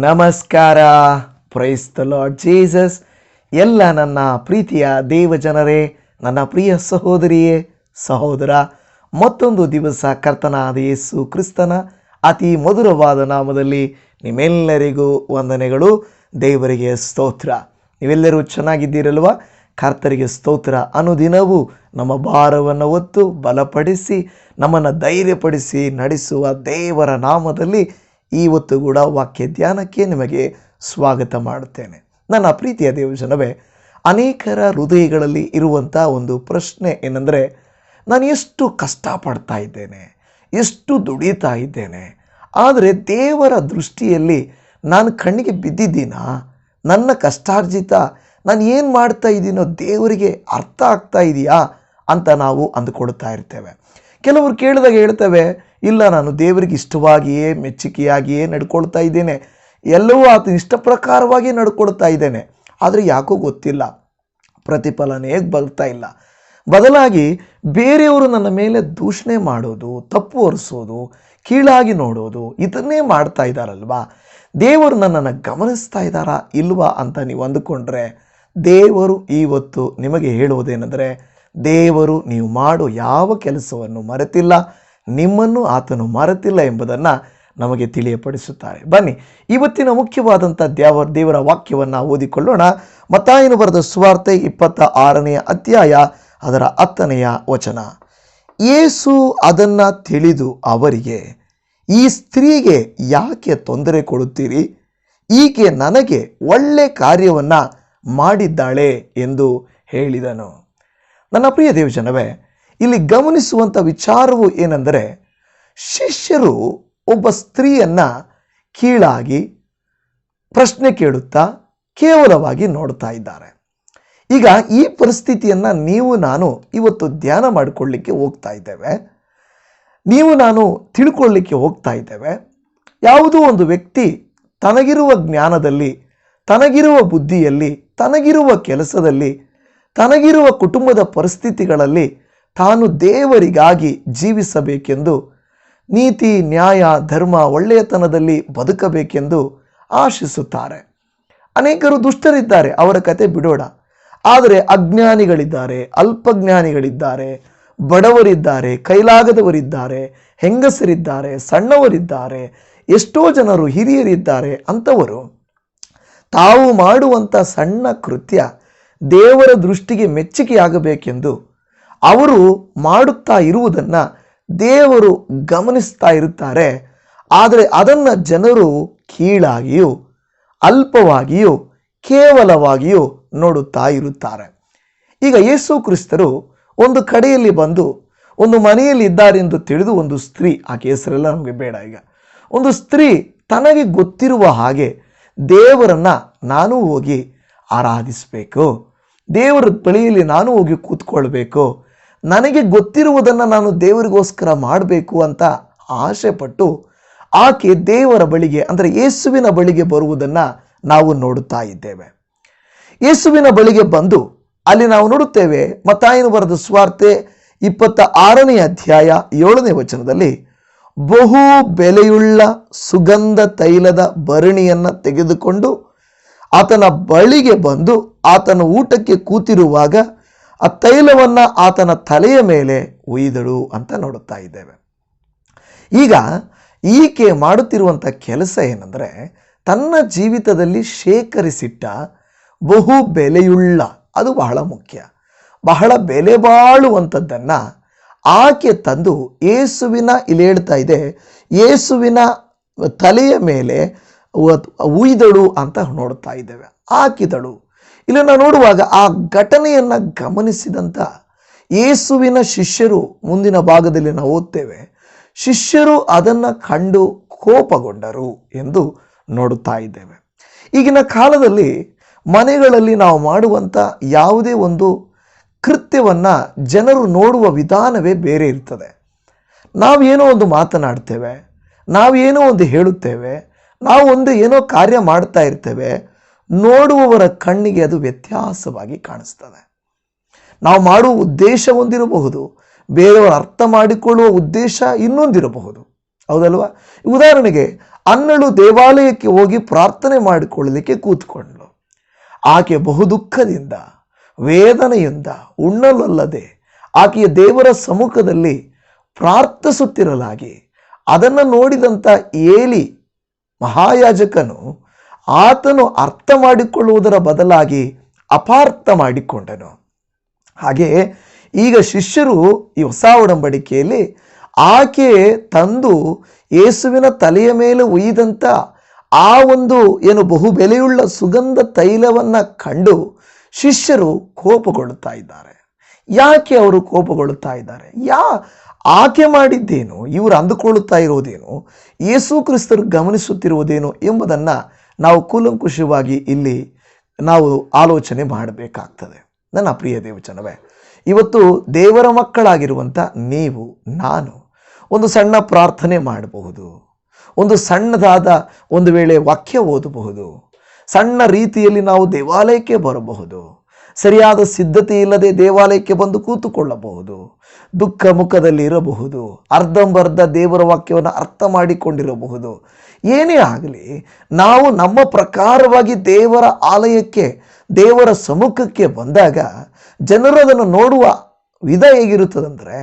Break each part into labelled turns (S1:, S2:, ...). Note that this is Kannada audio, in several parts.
S1: ನಮಸ್ಕಾರ. ಪ್ರೈಸ್ ದ ಲಾರ್ಡ್ ಜೀಸಸ್ ಎಲ್ಲ ನನ್ನ ಪ್ರೀತಿಯ ದೇವಜನರೇ ನನ್ನ ಪ್ರಿಯ ಸಹೋದರಿಯೇ, ಸಹೋದರ, ಮತ್ತೊಂದು ದಿವಸ ಕರ್ತನಾದ ಯೇಸು ಕ್ರಿಸ್ತನ ಅತಿ ಮಧುರವಾದ ನಾಮದಲ್ಲಿ ನಿಮ್ಮೆಲ್ಲರಿಗೂ ವಂದನೆಗಳು. ದೇವರಿಗೆ ಸ್ತೋತ್ರ. ನೀವೆಲ್ಲರೂ ಚೆನ್ನಾಗಿದ್ದೀರಲ್ವ? ಕರ್ತರಿಗೆ ಸ್ತೋತ್ರ. ಅನುದಿನವೂ ನಮ್ಮ ಭಾರವನ್ನು ಹೊತ್ತು ಬಲಪಡಿಸಿ, ನಮ್ಮನ್ನು ಧೈರ್ಯಪಡಿಸಿ ನಡೆಸುವ ದೇವರ ನಾಮದಲ್ಲಿ ಇವತ್ತು ಕೂಡ ವಾಕ್ಯ ಧ್ಯಾನಕ್ಕೆ ನಿಮಗೆ ಸ್ವಾಗತ ಮಾಡುತ್ತೇನೆ. ನನ್ನ ಪ್ರೀತಿಯ ದೇವಜನವೇ ಅನೇಕರ ಹೃದಯಗಳಲ್ಲಿ ಇರುವಂಥ ಒಂದು ಪ್ರಶ್ನೆ ಏನಂದರೆ, ನಾನು ಎಷ್ಟು ಕಷ್ಟಪಡ್ತಾ ಇದ್ದೇನೆ, ಎಷ್ಟು ದುಡಿತಾ ಇದ್ದೇನೆ, ಆದರೆ ದೇವರ ದೃಷ್ಟಿಯಲ್ಲಿ ನಾನು ಕಣ್ಣಿಗೆ ಬಿದ್ದಿದ್ದೀನಾ, ನನ್ನ ಕಷ್ಟಾರ್ಜಿತ, ನಾನು ಏನು ಮಾಡ್ತಾ ಇದ್ದೀನೋ ದೇವರಿಗೆ ಅರ್ಥ ಆಗ್ತಾ ಇದೆಯಾ ಅಂತ ನಾವು ಅಂದುಕೊಳ್ತಾ ಇರ್ತೇವೆ. ಕೆಲವರು ಕೇಳಿದಾಗ ಹೇಳ್ತವೆ, ಇಲ್ಲ, ನಾನು ದೇವರಿಗೆ ಇಷ್ಟವಾಗಿಯೇ ಮೆಚ್ಚುಗೆಯಾಗಿಯೇ ನಡ್ಕೊಳ್ತಾ ಇದ್ದೇನೆ. ಎಲ್ಲವೂ ಆತನ ಇಷ್ಟ ಪ್ರಕಾರವಾಗಿ ನಡ್ಕೊಳ್ತಾ ಇದ್ದೇನೆ. ಆದರೆ ಯಾಕೋ ಗೊತ್ತಿಲ್ಲ. ಪ್ರತಿಫಲನೇ ಬರ್ತಾ ಇಲ್ಲ. ಬದಲಾಗಿ ಬೇರೆಯವರು ನನ್ನ ಮೇಲೆ ದೂಷಣೆ ಮಾಡೋದು, ತಪ್ಪು ಒರೆಸೋದು, ಕೀಳಾಗಿ ನೋಡೋದು, ಇದನ್ನೇ ಮಾಡ್ತಾ ಇದ್ದಾರಲ್ವಾ? ದೇವರು ನನ್ನನ್ನು ಗಮನಿಸ್ತಾ ಇದ್ದಾರಾ ಇಲ್ವಾ ಅಂತ ನೀವು ಅಂದುಕೊಂಡ್ರೆ, ದೇವರು ಇವತ್ತು ನಿಮಗೆ ಹೇಳುವುದೇನೆಂದರೆ ದೇವರು ನೀವು ಮಾಡೋ ಯಾವ ಕೆಲಸವನ್ನು ಮರೆತಿಲ್ಲ, ನಿಮ್ಮನ್ನು ಆತನು ಮರೆತಿಲ್ಲ ಎಂಬುದನ್ನು ನಮಗೆ ತಿಳಿಯಪಡಿಸುತ್ತಾರೆ. ಬನ್ನಿ, ಇವತ್ತಿನ ಮುಖ್ಯವಾದಂಥ ದೇವ ದೇವರ ವಾಕ್ಯವನ್ನು ಓದಿಕೊಳ್ಳೋಣ. ಮತ್ತಾಯನು ಬರೆದ ಸುವಾರ್ತೆ ಇಪ್ಪತ್ತ ಆರನೆಯ ಅಧ್ಯಾಯ, ಅದರ ಹತ್ತನೆಯ ವಚನ. ಏಸು ಅದನ್ನು ತಿಳಿದು ಅವರಿಗೆ, ಈ ಸ್ತ್ರೀಗೆ ಯಾಕೆ ತೊಂದರೆ ಕೊಡುತ್ತೀರಿ? ಈಕೆ ನನಗೆ ಒಳ್ಳೆ ಕಾರ್ಯವನ್ನು ಮಾಡಿದ್ದಾಳೆ ಎಂದು ಹೇಳಿದನು. ನನ್ನ ಪ್ರಿಯ ದೇವಜನವೇ, ಇಲ್ಲಿ ಗಮನಿಸುವಂಥ ವಿಚಾರವು ಏನೆಂದರೆ, ಶಿಷ್ಯರು ಒಬ್ಬ ಸ್ತ್ರೀಯನ್ನು ಕೀಳಾಗಿ ಪ್ರಶ್ನೆ ಕೇಳುತ್ತಾ ಕೇವಲವಾಗಿ ನೋಡ್ತಾ ಇದ್ದಾರೆ. ಈಗ ಈ ಪರಿಸ್ಥಿತಿಯನ್ನು ನೀವು ನಾನು ಇವತ್ತು ಧ್ಯಾನ ಮಾಡಿಕೊಳ್ಳಿಕ್ಕೆ ಹೋಗ್ತಾ ಇದ್ದೇವೆ. ನೀವು ನಾನು ತಿಳ್ಕೊಳ್ಳಿಕ್ಕೆ ಹೋಗ್ತಾ ಇದ್ದೇವೆ. ಯಾವುದೋ ಒಂದು ವ್ಯಕ್ತಿ ತನಗಿರುವ ಜ್ಞಾನದಲ್ಲಿ, ತನಗಿರುವ ಬುದ್ಧಿಯಲ್ಲಿ, ತನಗಿರುವ ಕೆಲಸದಲ್ಲಿ ತನಗಿರುವ ಕುಟುಂಬದ ಪರಿಸ್ಥಿತಿಗಳಲ್ಲಿ ತಾನು ದೇವರಿಗಾಗಿ ಜೀವಿಸಬೇಕೆಂದು ನೀತಿ, ನ್ಯಾಯ, ಧರ್ಮ ಒಳ್ಳೆಯತನದಲ್ಲಿ ಬದುಕಬೇಕೆಂದು ಆಶಿಸುತ್ತಾರೆ. ಅನೇಕರು ದುಷ್ಟರಿದ್ದಾರೆ, ಅವರ ಕತೆ ಬಿಡೋಣ. ಆದರೆ ಅಜ್ಞಾನಿಗಳಿದ್ದಾರೆ, ಅಲ್ಪಜ್ಞಾನಿಗಳಿದ್ದಾರೆ, ಬಡವರಿದ್ದಾರೆ, ಕೈಲಾಗದವರಿದ್ದಾರೆ, ಹೆಂಗಸರಿದ್ದಾರೆ, ಸಣ್ಣವರಿದ್ದಾರೆ, ಎಷ್ಟೋ ಜನರು ಹಿರಿಯರಿದ್ದಾರೆ ಅಂಥವರು ತಾವು ಮಾಡುವಂಥ ಸಣ್ಣ ಕೃತ್ಯ ದೇವರ ದೃಷ್ಟಿಗೆ ಮೆಚ್ಚುಗೆಯಾಗಬೇಕೆಂದು ಅವರು ಮಾಡುತ್ತಾ ಇರುವುದನ್ನು ದೇವರು ಗಮನಿಸ್ತಾ ಇರುತ್ತಾರೆ. ಆದರೆ ಅದನ್ನು ಜನರು ಕೀಳಾಗಿಯೂ, ಅಲ್ಪವಾಗಿಯೂ, ಕೇವಲವಾಗಿಯೂ ನೋಡುತ್ತಾ ಇರುತ್ತಾರೆ. ಈಗ ಯೇಸು ಕ್ರಿಸ್ತರು ಒಂದು ಕಡೆಯಲ್ಲಿ ಬಂದು ಒಂದು ಮನೆಯಲ್ಲಿ ಇದ್ದಾರೆ ಎಂದು ತಿಳಿದು ಒಂದು ಸ್ತ್ರೀ, ಆಕೆ ಹೆಸರೆಲ್ಲ ನಮಗೆ ಬೇಡ ಈಗ, ಒಂದು ಸ್ತ್ರೀ ತನಗೆ ಗೊತ್ತಿರುವ ಹಾಗೆ ದೇವರನ್ನು ನಾನು ಹೋಗಿ ಆರಾಧಿಸಬೇಕು. ದೇವರ ಬಳಿಯಲ್ಲಿ ನಾನು ಹೋಗಿ ಕೂತ್ಕೊಳ್ಬೇಕು. ನನಗೆ ಗೊತ್ತಿರುವುದನ್ನು ನಾನು ದೇವರಿಗೋಸ್ಕರ ಮಾಡಬೇಕು ಅಂತ ಆಸೆಪಟ್ಟು ಆಕೆ ದೇವರ ಬಳಿಗೆ, ಅಂದರೆ ಯೇಸುವಿನ ಬಳಿಗೆ ಬರುವುದನ್ನು ನಾವು ನೋಡುತ್ತಾ ಇದ್ದೇವೆ. ಯೇಸುವಿನ ಬಳಿಗೆ ಬಂದು ಅಲ್ಲಿ ನಾವು ನೋಡುತ್ತೇವೆ ಮತ್ತಾಯನು ಬರೆದ ಸ್ವಾರ್ತೆ ಇಪ್ಪತ್ತ ಆರನೇ ಅಧ್ಯಾಯ ಏಳನೇ ವಚನದಲ್ಲಿ ಬಹು ಬೆಲೆಯುಳ್ಳ ಸುಗಂಧ ತೈಲದ ಭರಣಿಯನ್ನು ತೆಗೆದುಕೊಂಡು ಆತನ ಬಳಿಗೆ ಬಂದು ಆತನ ಊಟಕ್ಕೆ ಕೂತಿರುವಾಗ ಆ ತೈಲವನ್ನು ಆತನ ತಲೆಯ ಮೇಲೆ ಒಯ್ದಳು ಅಂತ ನೋಡುತ್ತಾ ಇದ್ದೇವೆ. ಈಗ ಈಕೆ ಮಾಡುತ್ತಿರುವಂಥ ಕೆಲಸ ಏನಂದರೆ ತನ್ನ ಜೀವಿತದಲ್ಲಿ ಶೇಖರಿಸಿಟ್ಟ ಬಹು ಬೆಲೆಯುಳ್ಳ, ಅದು ಬಹಳ ಮುಖ್ಯ, ಬಹಳ ಬೆಲೆ ಬಾಳುವಂಥದ್ದನ್ನು ಆಕೆ ತಂದು ಏಸುವಿನ ಇಲ್ಲಿ ಹೇಳ್ತಾ ಇದೆ ಏಸುವಿನ ತಲೆಯ ಮೇಲೆ ಉಯ್ದಳು ಅಂತ ನೋಡ್ತಾ ಇದ್ದೇವೆ. ಹಾಕಿದಳು ಇಲ್ಲಿ ನಾವು ನೋಡುವಾಗ ಆ ಘಟನೆಯನ್ನು ಗಮನಿಸಿದಂಥ ಯೇಸುವಿನ ಶಿಷ್ಯರು ಮುಂದಿನ ಭಾಗದಲ್ಲಿ ನಾವು ಓದ್ತೇವೆ. ಶಿಷ್ಯರು ಅದನ್ನು ಕಂಡು ಕೋಪಗೊಂಡರು ಎಂದು ನೋಡುತ್ತಾ ಇದ್ದೇವೆ. ಈಗಿನ ಕಾಲದಲ್ಲಿ ಮನೆಗಳಲ್ಲಿ ನಾವು ಮಾಡುವಂಥ ಯಾವುದೇ ಒಂದು ಕೃತ್ಯವನ್ನು ಜನರು ನೋಡುವ ವಿಧಾನವೇ ಬೇರೆ ಇರ್ತದೆ. ನಾವೇನೋ ಒಂದು ಮಾತನಾಡ್ತೇವೆ, ನಾವೇನೋ ಒಂದು ಹೇಳುತ್ತೇವೆ ನಾವು ಒಂದು ಏನೋ ಕಾರ್ಯ ಮಾಡ್ತಾ ಇರ್ತೇವೆ, ನೋಡುವವರ ಕಣ್ಣಿಗೆ ಅದು ವ್ಯತ್ಯಾಸವಾಗಿ ಕಾಣಿಸ್ತದೆ. ನಾವು ಮಾಡುವ ಉದ್ದೇಶ ಒಂದಿರಬಹುದು, ಬೇರೆಯವರು ಅರ್ಥ ಮಾಡಿಕೊಳ್ಳುವ ಉದ್ದೇಶ ಇನ್ನೊಂದಿರಬಹುದು. ಹೌದಲ್ವಾ? ಉದಾಹರಣೆಗೆ, ಅನ್ನಳು ದೇವಾಲಯಕ್ಕೆ ಹೋಗಿ ಪ್ರಾರ್ಥನೆ ಮಾಡಿಕೊಳ್ಳಲಿಕ್ಕೆ ಕೂತ್ಕೊಂಡ್ಳು. ಆಕೆ ಬಹು ದುಃಖದಿಂದ, ವೇದನೆಯಿಂದ ಉಣ್ಣಲಲ್ಲದೆ ಆಕೆಯ ದೇವರ ಸಮ್ಮುಖದಲ್ಲಿ ಪ್ರಾರ್ಥಿಸುತ್ತಿರಲಾಗಿ, ಅದನ್ನು ನೋಡಿದಂಥ ಏಲಿ ಮಹಾಯಾಜಕನು ಆತನು ಅರ್ಥ ಮಾಡಿಕೊಳ್ಳುವುದರ ಬದಲಾಗಿ ಅಪಾರ್ಥ ಮಾಡಿಕೊಂಡನು. ಹಾಗೆ ಈಗ ಶಿಷ್ಯರು ಈ ಹೊಸ ಒಡಂಬಡಿಕೆಯಲ್ಲಿ ಆಕೆ ತಂದು ಯೇಸುವಿನ ತಲೆಯ ಮೇಲೆ ಒಯ್ದಂಥ ಆ ಒಂದು ಏನು ಬಹು ಬೆಲೆಯುಳ್ಳ ಸುಗಂಧ ತೈಲವನ್ನು ಕಂಡು ಶಿಷ್ಯರು ಕೋಪಗೊಳ್ಳುತ್ತಾ ಇದ್ದಾರೆ. ಯಾಕೆ ಅವರು ಕೋಪಗೊಳ್ಳುತ್ತಾ ಇದ್ದಾರೆ? ಯಾ ಆಕೆ ಮಾಡಿದ್ದೇನು, ಇವರು ಅಂದುಕೊಳ್ಳುತ್ತಾ ಇರೋದೇನು ಯೇಸು ಕ್ರಿಸ್ತರು ಗಮನಿಸುತ್ತಿರುವುದೇನು ಎಂಬುದನ್ನು ನಾವು ಕೂಲಂಕುಷವಾಗಿ ಇಲ್ಲಿ ನಾವು ಆಲೋಚನೆ ಮಾಡಬೇಕಾಗ್ತದೆ. ನನ್ನ ಪ್ರಿಯ ದೇವಚನವೇ ಇವತ್ತು ದೇವರ ಮಕ್ಕಳಾಗಿರುವಂಥ ನೀವು, ನಾನು ಒಂದು ಸಣ್ಣ ಪ್ರಾರ್ಥನೆ ಮಾಡಬಹುದು. ಒಂದು ಸಣ್ಣದಾದ ಒಂದು ವೇಳೆ ವಾಕ್ಯ ಓದಬಹುದು. ಸಣ್ಣ ರೀತಿಯಲ್ಲಿ ನಾವು ದೇವಾಲಯಕ್ಕೆ ಬರಬಹುದು. ಸರಿಯಾದ ಸಿದ್ಧತೆ ಇಲ್ಲದೆ ದೇವಾಲಯಕ್ಕೆ ಬಂದು ಕೂತುಕೊಳ್ಳಬಹುದು. ದುಃಖ ಮುಖದಲ್ಲಿ ಇರಬಹುದು. ಅರ್ಧಂಬರ್ಧ ದೇವರ ವಾಕ್ಯವನ್ನು ಅರ್ಥ ಮಾಡಿಕೊಂಡಿರಬಹುದು. ಏನೇ ಆಗಲಿ, ನಾವು ನಮ್ಮ ಪ್ರಕಾರವಾಗಿ ದೇವರ ಆಲಯಕ್ಕೆ, ದೇವರ ಸಮ್ಮುಖಕ್ಕೆ ಬಂದಾಗ ಜನರು ಅದನ್ನು ನೋಡುವ ವಿಧ ಹೇಗಿರುತ್ತದಂದರೆ,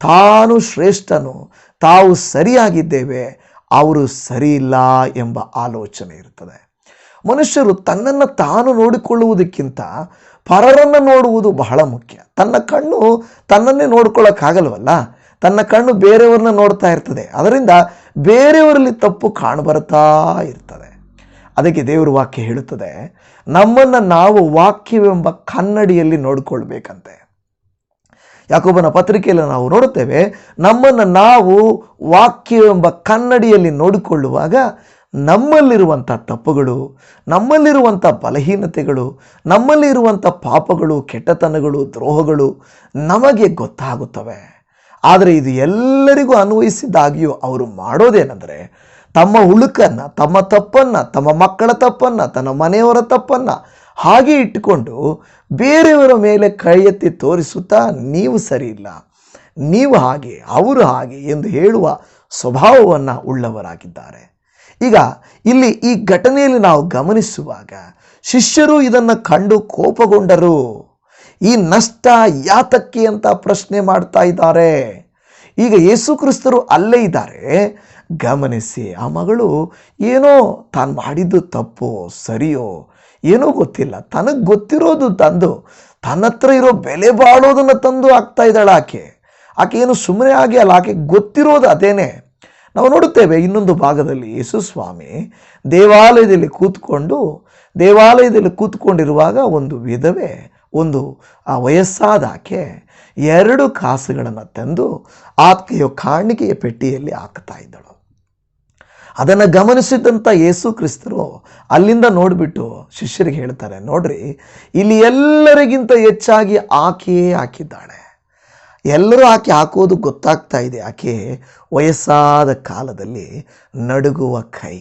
S1: ತಾನು ಶ್ರೇಷ್ಠನು, ತಾವು ಸರಿಯಾಗಿದ್ದೇವೆ, ಅವರು ಸರಿಯಿಲ್ಲ ಎಂಬ ಆಲೋಚನೆ ಇರುತ್ತದೆ ಮನುಷ್ಯರು ತನ್ನನ್ನು ತಾನು ನೋಡಿಕೊಳ್ಳುವುದಕ್ಕಿಂತ ಪರರನ್ನು ನೋಡುವುದು ಬಹಳ ಮುಖ್ಯ. ತನ್ನ ಕಣ್ಣು ತನ್ನನ್ನೇ ನೋಡ್ಕೊಳ್ಳೋಕ್ಕಾಗಲ್ವಲ್ಲ ತನ್ನ ಕಣ್ಣು ಬೇರೆಯವ್ರನ್ನ ನೋಡ್ತಾ ಇರ್ತದೆ. ಅದರಿಂದ ಬೇರೆಯವರಲ್ಲಿ ತಪ್ಪು ಕಾಣಬರ್ತಾ ಇರ್ತದೆ. ಅದಕ್ಕೆ ದೇವರ ವಾಕ್ಯ ಹೇಳುತ್ತದೆ, ನಮ್ಮನ್ನು ನಾವು ವಾಕ್ಯವೆಂಬ ಕನ್ನಡಿಯಲ್ಲಿ ನೋಡಿಕೊಳ್ಬೇಕಂತೆ. ಯಾಕೊಬ್ಬನ ಪತ್ರಿಕೆಯಲ್ಲಿ ನಾವು ನೋಡುತ್ತೇವೆ, ನಮ್ಮನ್ನು ನಾವು ವಾಕ್ಯವೆಂಬ ಕನ್ನಡಿಯಲ್ಲಿ ನೋಡಿಕೊಳ್ಳುವಾಗ ನಮ್ಮಲ್ಲಿರುವಂಥ ತಪ್ಪುಗಳು, ನಮ್ಮಲ್ಲಿರುವಂಥ ಬಲಹೀನತೆಗಳು, ನಮ್ಮಲ್ಲಿರುವಂಥ ಪಾಪಗಳು, ಕೆಟ್ಟತನಗಳು, ದ್ರೋಹಗಳು ನಮಗೆ ಗೊತ್ತಾಗುತ್ತವೆ. ಆದರೆ ಇದು ಎಲ್ಲರಿಗೂ ಅನ್ವಯಿಸಿದಾಗಿಯೂ ಅವರು ಮಾಡೋದೇನೆಂದರೆ ತಮ್ಮ ಉಳುಕನ್ನು ತಮ್ಮ ತಪ್ಪನ್ನು, ತಮ್ಮ ಮಕ್ಕಳ ತಪ್ಪನ್ನು, ತನ್ನ ಮನೆಯವರ ತಪ್ಪನ್ನು ಹಾಗೆ ಇಟ್ಟುಕೊಂಡು ಬೇರೆಯವರ ಮೇಲೆ ಕೈ ಎತ್ತಿ ತೋರಿಸುತ್ತಾ ನೀವು ಸರಿ ಇಲ್ಲ. ನೀವು ಹಾಗೆ, ಅವರು ಹಾಗೆ ಎಂದು ಹೇಳುವ ಸ್ವಭಾವವನ್ನು ಉಳ್ಳವರಾಗಿದ್ದಾರೆ. ಈಗ ಇಲ್ಲಿ ಈ ಘಟನೆಯಲ್ಲಿ ನಾವು ಗಮನಿಸುವಾಗ ಶಿಷ್ಯರು ಇದನ್ನು ಕಂಡು ಕೋಪಗೊಂಡರು. ಈ ನಷ್ಟ ಯಾತಕ್ಕೆ ಅಂತ ಪ್ರಶ್ನೆ ಮಾಡ್ತಾ ಇದ್ದಾರೆ. ಈಗ ಯೇಸು ಕ್ರಿಸ್ತರು ಅಲ್ಲೇ ಇದ್ದಾರೆ. ಗಮನಿಸಿ, ಆ ಮಗಳು ಏನೋ ತಾನು ಮಾಡಿದ್ದು ತಪ್ಪೋ, ಸರಿಯೋ, ಏನೋ ಗೊತ್ತಿಲ್ಲ. ತನಗೆ ಗೊತ್ತಿರೋದು ತಂದು, ತನ್ನ ಹತ್ರ ಇರೋ ಬೆಲೆ ಬಾಳೋದನ್ನು ತಂದು ಆಗ್ತಾ ಇದ್ದಾಳೆ ಆಕೆ. ಆಕೆ ಏನು ಸುಮ್ಮನೆ ಆಗಿ ಅಲ್ಲ, ಆಕೆ ಗೊತ್ತಿರೋದು ಅದೇನೆ. ನಾವು ನೋಡುತ್ತೇವೆ ಇನ್ನೊಂದು ಭಾಗದಲ್ಲಿ ಯೇಸು ಸ್ವಾಮಿ ದೇವಾಲಯದಲ್ಲಿ ಕೂತ್ಕೊಂಡು, ದೇವಾಲಯದಲ್ಲಿ ಕೂತ್ಕೊಂಡಿರುವಾಗ ಒಂದು ವಿಧವೆ, ಒಂದು, ಆ ವಯಸ್ಸಾದ ಆಕೆ ಎರಡು ಕಾಸುಗಳನ್ನು ತಂದು ಆಕೆಯ ಕಾಣಿಕೆಯ ಪೆಟ್ಟಿಯಲ್ಲಿ ಹಾಕ್ತಾ ಇದ್ದಳು. ಅದನ್ನು ಗಮನಿಸಿದಂಥ ಯೇಸು ಕ್ರಿಸ್ತರು ಅಲ್ಲಿಂದ ನೋಡಿಬಿಟ್ಟು ಶಿಷ್ಯರಿಗೆ ಹೇಳ್ತಾರೆ, ನೋಡ್ರಿ, ಇಲ್ಲಿ ಎಲ್ಲರಿಗಿಂತ ಹೆಚ್ಚಾಗಿ ಆಕೆಯೇ ಹಾಕಿದ್ದಾಳೆ. ಎಲ್ಲರೂ ಆಕೆ ಹಾಕೋದು ಗೊತ್ತಾಗ್ತಾ ಇದೆ. ಆಕೆ ವಯಸ್ಸಾದ ಕಾಲದಲ್ಲಿ ನಡುಗುವ ಕೈ.